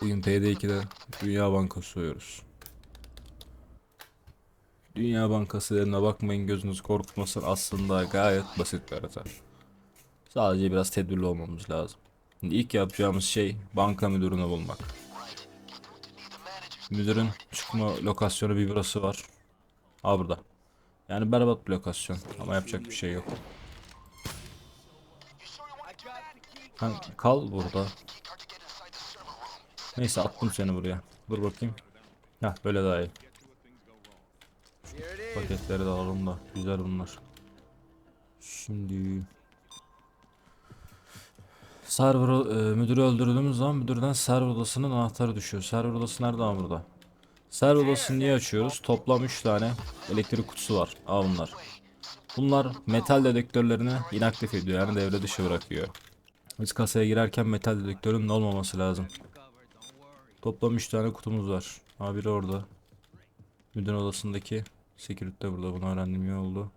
Bugün PD2'de Dünya Bankası soyuyoruz. Dünya Bankası dediğine bakmayın gözünüz korkmasın aslında gayet basit bir harita. Sadece biraz tedbirli olmamız lazım. Şimdi ilk yapacağımız şey banka müdürünü bulmak. Müdürün çıkma lokasyonu bir burası var. Aa burada. Yani berbat bir lokasyon ama yapacak bir şey yok. Sen kal burada. Neyse attım seni buraya. Dur bakayım. Heh böyle daha iyi. Paketleri de alalım da. Güzel bunlar. Şimdi server e, müdürü öldürdüğümüz zaman müdürden server odasının anahtarı düşüyor. Server odası nerede ama burada? Server odasını niye açıyoruz? Toplam 3 tane elektrik kutusu var. Aa bunlar. Bunlar metal dedektörlerini inaktif ediyor. Yani devre dışı bırakıyor. Biz kasaya girerken metal dedektörünün olmaması lazım. Toplam 3 tane kutumuz var. Ha biri orada. Müdür odasındaki security de burada. Bunu öğrendim iyi oldu.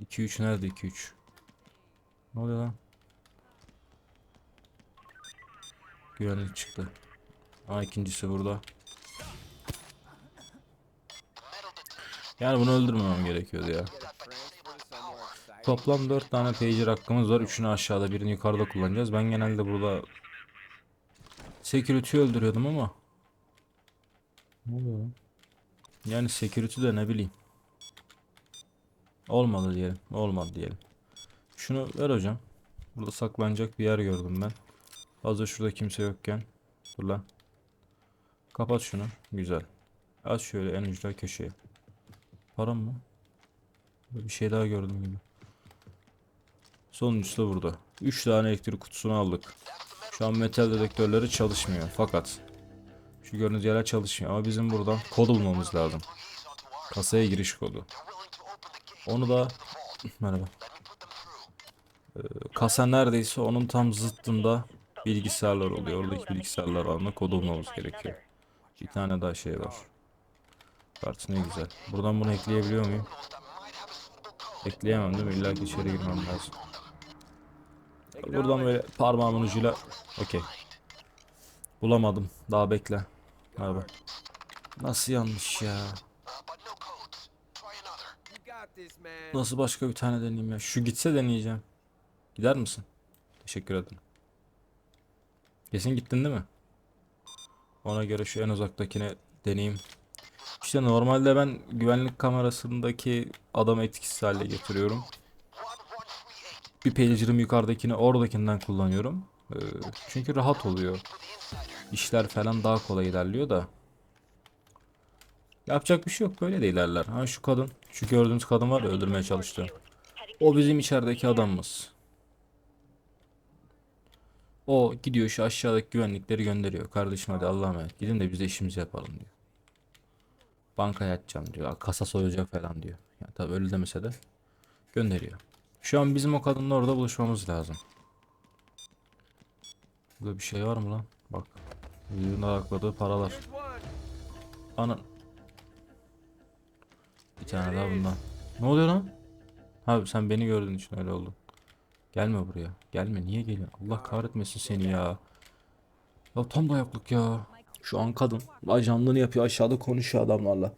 2 3 nerede 2 3? Ne oluyor lan? Güvenlik çıktı. Ha ikincisi burada. Yani bunu öldürmemem gerekiyordu ya. Toplam 4 tane pager hakkımız var. Üçünü aşağıda, birini yukarıda kullanacağız. Ben genelde burada security öldürüyordum ama. Ne oluyor lan? Yani security de ne bileyim. Olmadı diyelim. Olmadı diyelim. Şunu ver hocam. Burada saklanacak bir yer gördüm ben. Hazır şurada kimse yokken. Dur lan. Kapat şunu. Güzel. Aç şöyle en ucuna köşeye. Param mı? Bir şey daha gördüm gibi. Sonuncusu da burada. 3 tane elektrik kutusunu aldık. Şu an metal dedektörleri çalışmıyor. Fakat şu gördüğünüz yerler çalışmıyor. Ama bizim buradan kod bulmamız lazım. Kasaya giriş kodu. Onu da merhaba. Ee, kasa neredeyse onun tam zıttında bilgisayarlar oluyor. Oradaki bilgisayarlar alma kodu bulmamız gerekiyor. Bir tane daha şey var. Kart ne güzel. Buradan bunu ekleyebiliyor muyum? Ekleyemem değil mi? İlla ki içeri girmem lazım. Buradan böyle parmağımın ucuyla okey. Bulamadım. Daha bekle. Merhaba. Nasıl yanlış ya? Nasıl başka bir tane deneyeyim ya? Şu gitse deneyeceğim. Gider misin? Teşekkür ederim. Kesin gittin değil mi? Ona göre şu en uzaktakine deneyeyim. İşte normalde ben güvenlik kamerasındaki adamı etkisiz hale getiriyorum. Bir pager'ım yukarıdakini oradakinden kullanıyorum. Ee, çünkü rahat oluyor. İşler falan daha kolay ilerliyor da. Yapacak bir şey yok böyle de ilerler. Ha şu kadın, şu gördüğünüz kadın var ya öldürmeye çalıştı. O bizim içerideki adamımız. O gidiyor şu aşağıdaki güvenlikleri gönderiyor. Kardeşim hadi Allah'a emanet gidin de biz de işimizi yapalım diyor. Bankaya açacağım diyor. Kasa soyulacak falan diyor. Yani tabii öyle demese de gönderiyor. Şu an bizim o kadınla orada buluşmamız lazım. Burada bir şey var mı lan? Bak. Yüzünde akladığı paralar. Ana. Bir tane daha bundan. Ne oluyor lan? Abi sen beni gördüğün için öyle oldu. Gelme buraya. Gelme. Niye geliyorsun? Allah kahretmesin seni ya. Ya tam dayaklık ya. Şu an kadın ajanlığını yapıyor aşağıda konuşuyor adamlarla.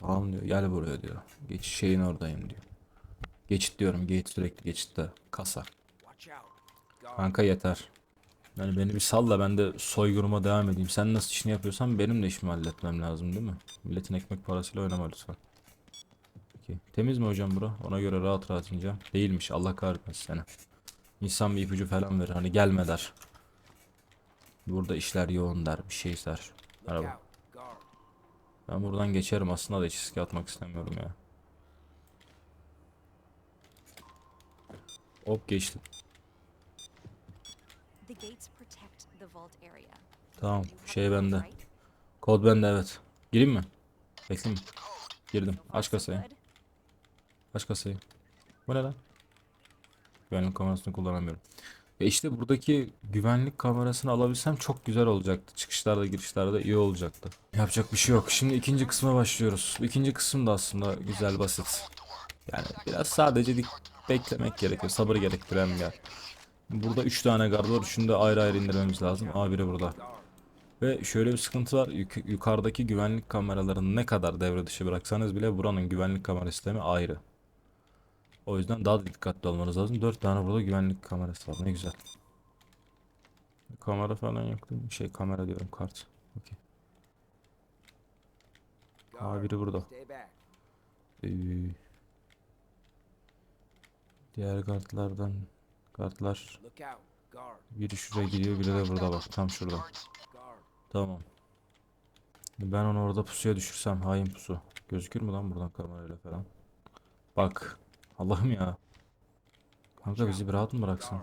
Tamam diyor gel buraya diyor. Geçiş şeyin oradayım diyor. Geçit diyorum gate sürekli geçitte. Kasa. Kanka yeter. Yani beni bir salla ben de soyguruma devam edeyim. Sen nasıl işini yapıyorsan benim de işimi halletmem lazım değil mi? Milletin ekmek parasıyla oynama lütfen. Peki. Temiz mi hocam bura? Ona göre rahat rahat ineceğim. Değilmiş Allah kahretmesin seni. İnsan bir ipucu falan verir hani gelme der. Burada işler yoğun der bir şey der. Merhaba. Ben buradan geçerim aslında da hiç riske atmak istemiyorum ya. Hop geçtim. Tamam şey bende. Kod bende evet. Gireyim mi? Bekleyeyim mi? Girdim. Aç kasayı. Aç kasayı. Bu ne lan? Güvenlik kamerasını kullanamıyorum. Ve işte buradaki güvenlik kamerasını alabilsem çok güzel olacaktı. Çıkışlarda girişlerde iyi olacaktı. Yapacak bir şey yok. Şimdi ikinci kısma başlıyoruz. İkinci kısım da aslında güzel basit. Yani biraz sadece dik beklemek gerekiyor. Sabır gerektiren bir yer. Burada 3 tane guard var. Üçünü de ayrı ayrı indirmemiz lazım. Aa biri burada. Ve şöyle bir sıkıntı var. Yuk- yukarıdaki güvenlik kameralarını ne kadar devre dışı bıraksanız bile buranın güvenlik kamera sistemi ayrı. O yüzden daha da dikkatli olmanız lazım. 4 tane burada güvenlik kamerası var. Ne güzel. Kamera falan yok değil mi? Şey kamera diyorum kart. Okey. Aa biri burada. Ee, diğer kartlardan kartlar biri şuraya gidiyor biri de burada bak tam şurada. Tamam. Ben onu orada pusuya düşürsem hain pusu. Gözükür mü lan buradan kamerayla falan? Bak. Allah'ım ya. Kanka bizi bir rahat mı bıraksın?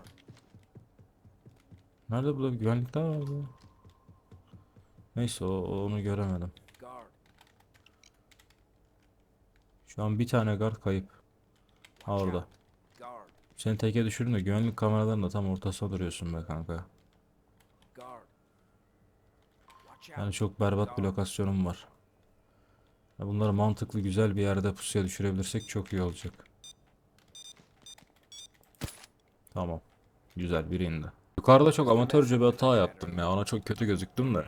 Nerede burada bir güvenlik daha vardı? Neyse o, onu göremedim. Şu an bir tane guard kayıp. Ha orada. Seni teke düşürdüm de güvenlik kameralarının da tam ortasında duruyorsun be kanka. Yani çok berbat bir lokasyonum var. Bunları mantıklı güzel bir yerde pusuya düşürebilirsek çok iyi olacak. Tamam. Güzel biri indi. Yukarıda çok amatörce bir hata yaptım ya. Ona çok kötü gözüktüm de.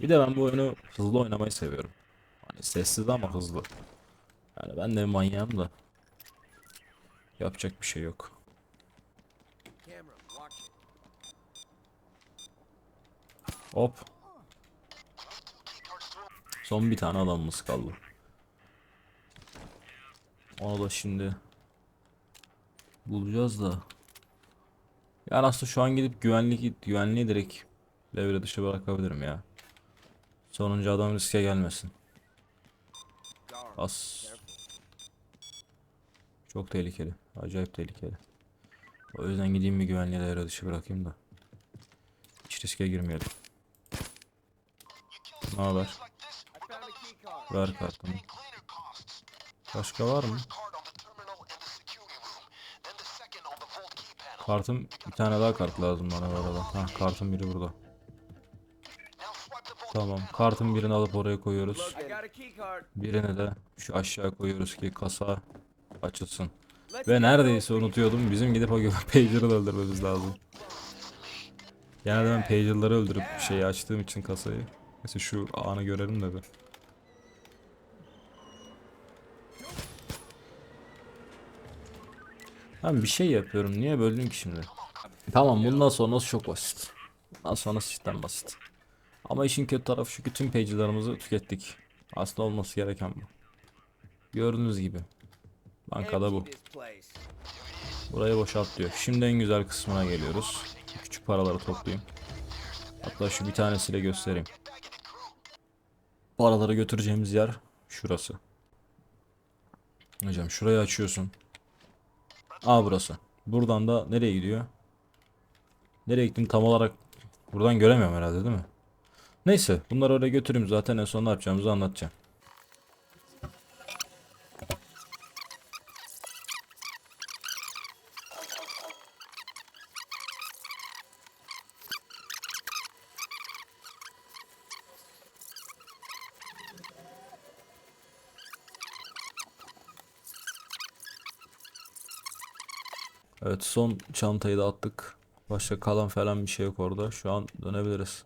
Bir de ben bu oyunu hızlı oynamayı seviyorum. Hani sessiz ama hızlı. Yani ben de manyağım da. Yapacak bir şey yok. Hop. Son bir tane adamımız kaldı. Onu da şimdi bulacağız da. Yani aslında şu an gidip güvenlik güvenliği direkt devre dışı bırakabilirim ya. Sonuncu adam riske gelmesin. As. Çok tehlikeli. Acayip tehlikeli. O yüzden gideyim bir güvenliği devre dışı bırakayım da. Hiç riske girmeyelim. Ne haber? Ver kartını. Başka var mı? Kartım bir tane daha kart lazım bana bu arada. Ha kartın biri burada. Tamam. Kartın birini alıp oraya koyuyoruz. Birini de şu aşağı koyuyoruz ki kasa açılsın. Ve neredeyse unutuyordum. Bizim gidip o pager'ı da öldürmemiz lazım. Genelde ben pager'ları öldürüp şeyi açtığım için kasayı. Mesela şu anı görelim de bir. Ben bir şey yapıyorum. Niye böldün ki şimdi? Tamam bundan sonrası çok basit. Bundan sonrası cidden basit. Ama işin kötü tarafı şu ki tüm pager'larımızı tükettik. Aslında olması gereken bu. Gördüğünüz gibi. Bankada bu. Burayı boşalt diyor. Şimdi en güzel kısmına geliyoruz. Küçük paraları toplayayım. Hatta şu bir tanesiyle göstereyim. Paraları götüreceğimiz yer şurası. Hocam şurayı açıyorsun. Aa burası. Buradan da nereye gidiyor? Nereye gittim tam olarak buradan göremiyorum herhalde değil mi? Neyse bunları oraya götüreyim zaten en son ne yapacağımızı anlatacağım. Evet son çantayı da attık. Başka kalan falan bir şey yok orada. Şu an dönebiliriz.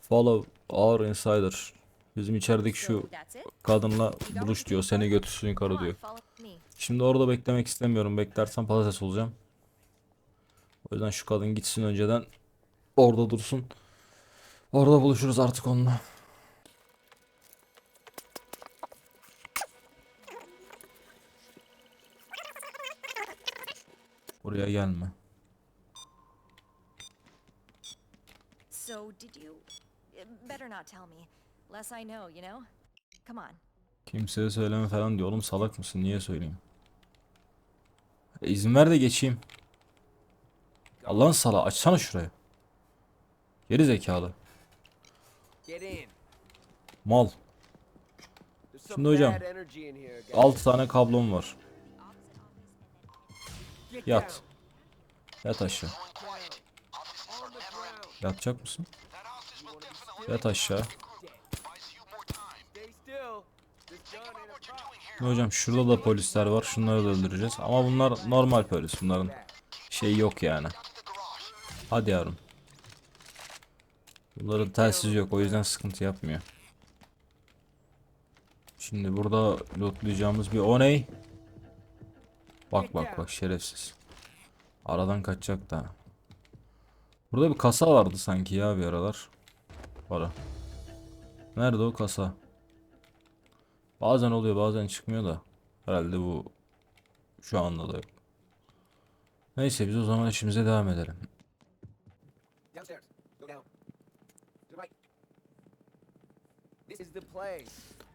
Follow our insider. Bizim içerideki şu kadınla buluş diyor. Seni götürsün yukarı diyor. Şimdi orada beklemek istemiyorum. Beklersem patates olacağım. O yüzden şu kadın gitsin önceden. Orada dursun. Orada buluşuruz artık onunla. Buraya gelme. So did you? uh, Better not tell me. Less I know, you know. Come on. Kimseye söyleme falan diyor. Oğlum salak mısın? Niye söyleyeyim? E, izin ver de geçeyim. Allah'ın sala açsana şurayı. Geri zekalı. Mal. Şimdi hocam, bad energy in here, guys. 6 tane kablom var. Yat. Yat aşağı. Yatacak mısın? Yat aşağı. Hocam şurada da polisler var. Şunları da öldüreceğiz. Ama bunlar normal polis. Bunların şeyi yok yani. Hadi yavrum. Bunların telsiz yok o yüzden sıkıntı yapmıyor. Şimdi burada lootlayacağımız bir o ney? Bak bak bak şerefsiz. Aradan kaçacak da. Burada bir kasa vardı sanki ya bir aralar. Para. Nerede o kasa? Bazen oluyor bazen çıkmıyor da. Herhalde bu şu anda da yok. Neyse biz o zaman işimize devam edelim.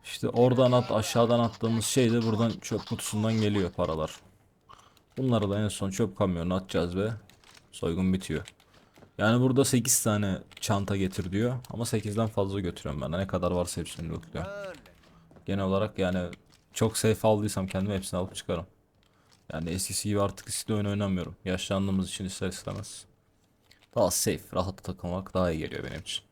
İşte oradan at aşağıdan attığımız şey de buradan çöp kutusundan geliyor paralar. Bunları da en son çöp kamyonuna atacağız ve soygun bitiyor. Yani burada 8 tane çanta getir diyor ama 8'den fazla götürüyorum ben. Ne kadar varsa hepsini lootluyorum. Genel olarak yani çok safe aldıysam kendime hepsini alıp çıkarım. Yani eskisi gibi artık riskli oyun oynamıyorum. Yaşlandığımız için ister istemez. Daha safe, rahat takılmak daha iyi geliyor benim için.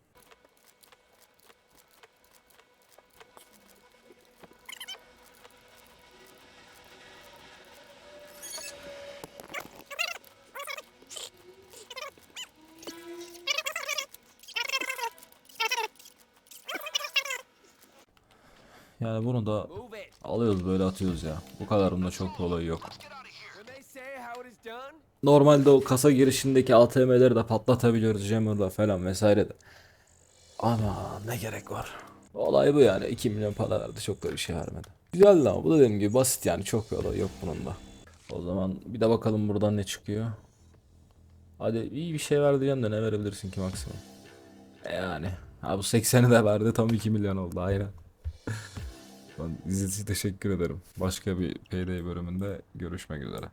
Yani bunu da alıyoruz böyle atıyoruz ya. Bu kadarında çok bir olayı yok. Normalde o kasa girişindeki ATM'leri de patlatabiliyoruz Jammer'la falan vesaire de. Ama ne gerek var? Olay bu yani 2 milyon para verdi çok da bir şey vermedi. Güzeldi ama bu dediğim gibi basit yani çok bir olay yok bunun da. O zaman bir de bakalım buradan ne çıkıyor. Hadi iyi bir şey ver de ne verebilirsin ki maksimum? E Yani. Ha bu 80'i de verdi tam 2 milyon oldu aynen. İzlediğiniz için teşekkür ederim. Başka bir Payday bölümünde görüşmek üzere.